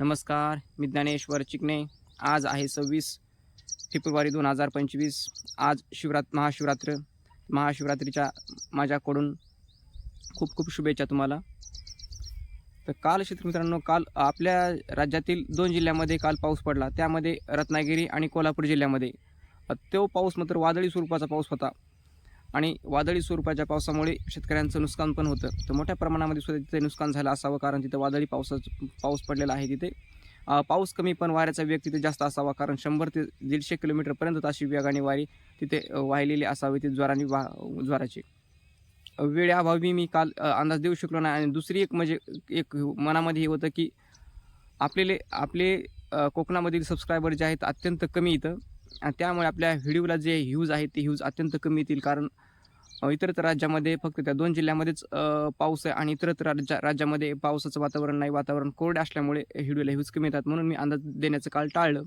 नमस्कार मी ज्ञानेश्वर चिकणे आज आहे सव्वीस फेब्रुवारी दोन हजार पंचवीस. आज शिवरात महाशिवरात्र. महाशिवरात्रीच्या माझ्याकडून खूप खूप शुभेच्छा तुम्हाला. तर काल शेतकरी मित्रांनो काल आपल्या राज्यातील दोन जिल्ह्यामध्ये काल पाऊस पडला. त्यामध्ये रत्नागिरी आणि कोल्हापूर जिल्ह्यामध्ये. तो पाऊस मात्र वादळी स्वरूपाचा पाऊस होता. आणि वादळी स्वरूपाच्या पावसामुळे शेतकऱ्यांचं नुकसान पण होतं. तर मोठ्या प्रमाणामध्ये सुद्धा तिथे नुकसान झालं असावं कारण तिथं वादळी पावसाचं पाऊस पडलेला आहे तिथे. पाऊस कमी पण वाऱ्याचा वेग तिथे जास्त असावा कारण शंभर ते दीडशे किलोमीटरपर्यंत अशी वेगाने वारी तिथे वाहिलेली असावी ती ज्वाराने वा ज्वाराची. वेळाभावी मी काल अंदाज देऊ शकलो नाही आणि दुसरी एक म्हणजे एक मनामध्ये हे होतं की आपलेले आपले कोकणामधील सबस्क्रायबर जे आहेत अत्यंत कमी इथं. आणि त्यामुळे आपल्या व्हिडिओला जे ह्यूज आहेत ते ह्यूज अत्यंत कमी येतील कारण इतरत्र राज्यामध्ये फक्त त्या दोन जिल्ह्यामध्येच पाऊस आहे आणि इतरत्र राज्या राज्यामध्ये पावसाचं वातावरण नाही. वातावरण कोरडे असल्यामुळे व्हिडिओला ह्यूज कमी येतात म्हणून मी अंदाज देण्याचं काल टाळलं.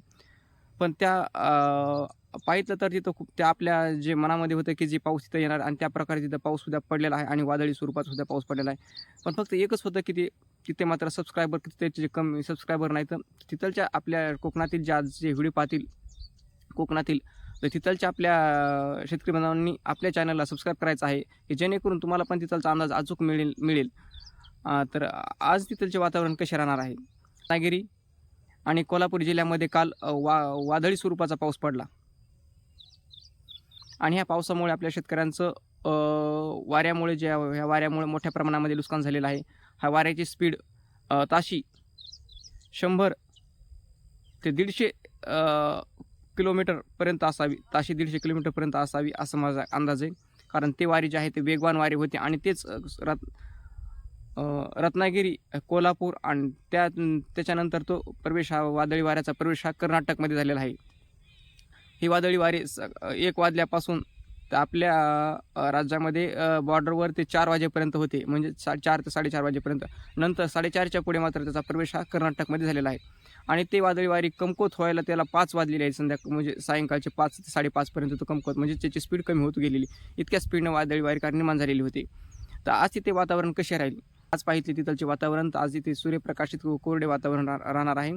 पण त्या पाहिलं तर तिथं खूप त्या आपल्या जे मनामध्ये होतं की जे पाऊस तिथं येणार आणि त्या प्रकारे तिथं पाऊससुद्धा पडलेला आहे आणि वादळी स्वरूपात सुद्धा पाऊस पडलेला आहे. पण फक्त एकच होतं की ते तिथे मात्र सबस्क्रायबर तिथे जे कमी सबस्क्रायबर नाही तर तिथलच्या आपल्या कोकणातील ज्या जे व्हिडिओ पाहतील कोकणातील तर तिथलच्या आपल्या शेतकरी बांधवांनी आपल्या चॅनलला सबस्क्राईब करायचं आहे की जेणेकरून तुम्हाला पण तिथलचा अंदाज अचूक मिळेल मिळेल. तर आज तिथलचे वातावरण कसे राहणार आहे? रत्नागिरी आणि कोल्हापूर जिल्ह्यामध्ये काल वा वादळी स्वरूपाचा पाऊस पडला. आणि ह्या पावसामुळे आपल्या शेतकऱ्यांचं वाऱ्यामुळे जे ह्या वाऱ्यामुळे मोठ्या प्रमाणामध्ये नुकसान झालेलं आहे. हा वाऱ्याची स्पीड ताशी शंभर ते दीडशे किलोमीटरपर्यंत असावी ताशी दीडशे किलोमीटरपर्यंत असावी असं माझा अंदाज आहे. कारण ते वारी जे आहे ते वेगवान वारी होते आणि तेच रत् रत रत्नागिरी कोल्हापूर आणि त्या त्याच्यानंतर तो प्रवेश हा वादळी वाऱ्याचा प्रवेश हा कर्नाटकमध्ये झालेला आहे. ही वादळी वारे स एक वाजल्यापासून तर आपल्या राज्यामध्ये बॉर्डरवर ते चार वाजेपर्यंत होते. म्हणजे सा चार ते साडेचार वाजेपर्यंत. नंतर साडेचारच्या पुढे मात्र त्याचा प्रवेश हा कर्नाटकमध्ये झालेला आहे. आणि ते वादळी वारी कमकोत व्हायला त्याला पाच वाजलेले आहे संध्याकाळ म्हणजे सायंकाळचे पाच ते साडेपाचपर्यंत तो कमकोत म्हणजे त्याची स्पीड कमी होत गेलेली. इतक्या स्पीडनं वादळी वारी कार निर्माण झालेली होती. तर आज तिथे वातावरण कसे राहील? आज पाहिजे तिथलचे वातावरण. तर आज तिथे सूर्यप्रकाशित कोरडे वातावरण राहणार आहे.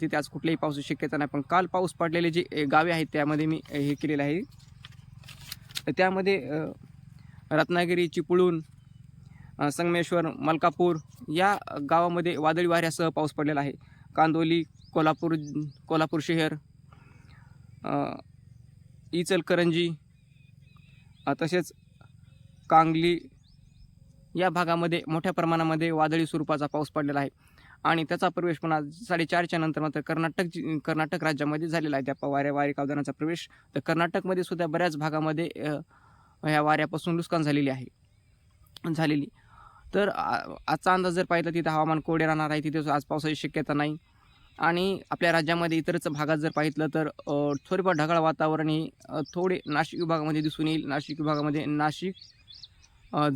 तिथे आज कुठल्याही पावसाची शक्यता नाही. पण काल पाऊस पडलेले जे गावे आहेत त्यामध्ये मी हे केलेलं आहे. तर त्यामध्ये रत्नागिरी चिपळूण संगमेश्वर मलकापूर या गावामध्ये वादळी वाऱ्यासह पाऊस पडलेला आहे. कांदोली कोल्हापूर कोल्हापूर शहर इचलकरंजी तसेच कांगली या भागामध्ये मोठ्या प्रमाणामध्ये वादळी स्वरूपाचा पाऊस पडलेला आहे. आणि त्याचा प्रवेश पुन्हा साडेचारच्या नंतर मात्र कर्नाटक जि कर्नाटक राज्यामध्ये झालेला आहे. त्या वाऱ्या वारी कावदानाचा प्रवेश. तर कर्नाटकमध्ये सुद्धा बऱ्याच भागामध्ये ह्या वाऱ्यापासून नुकसान झालेली आहे. झालेली. तर आ- आजचा अंदाज जर पाहिला तिथं हवामान कोरडे राहणार आहे तिथे आज पावसाची शक्यता नाही. आणि आपल्या राज्यामध्ये इतरच भागात जर पाहितलं तर थोडेफार ढगाळ वातावरण हे थोडे नाशिक विभागामध्ये दिसून येईल. नाशिक विभागामध्ये नाशिक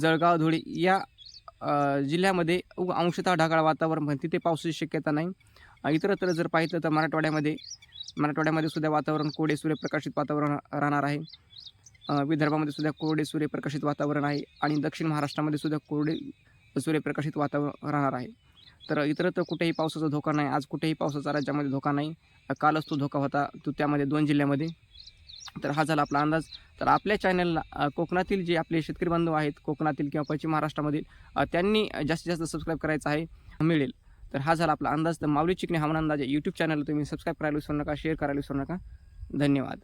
जळगाव धुळे या जिल्ह्यामध्ये अंशतः ढगाळ वातावरण पण तिथे पावसाची शक्यता नाही. इतरत्र जर पाहिलं तर मराठवाड्यामध्ये मराठवाड्यामध्ये सुद्धा वातावरण कोरडे सूर्यप्रकाशित वातावरण राहणार आहे. विदर्भामध्ये सुद्धा कोरडे सूर्यप्रकाशित वातावरण आहे. आणि दक्षिण महाराष्ट्रामध्ये सुद्धा कोरडे सूर्यप्रकाशित वातावरण राहणार आहे. तर इतरत्र कुठेही पावसाचा धोका नाही. आज कुठेही पावसाचा राज्यामध्ये धोका नाही. कालच तो धोका होता. तो त्यामध्ये दोन जिल्ह्यामध्ये. तर हा झाला आपला अंदाज. तर आपल्या चॅनलला कोकणातील जे आपले शेतकरी बांधव आहेत कोकणातील किंवा पश्चिम महाराष्ट्रामधील त्यांनी जास्तीत जास्त सबस्क्राईब करायचं आहे मिळेल. तर हा झाला आपला अंदाज. तर माऊली चिकणे हवामान अंदाज यूट्यूब चॅनलला तुम्ही सबस्क्राईब करायला विसरू नका शेअर करायला विसरू नका. धन्यवाद.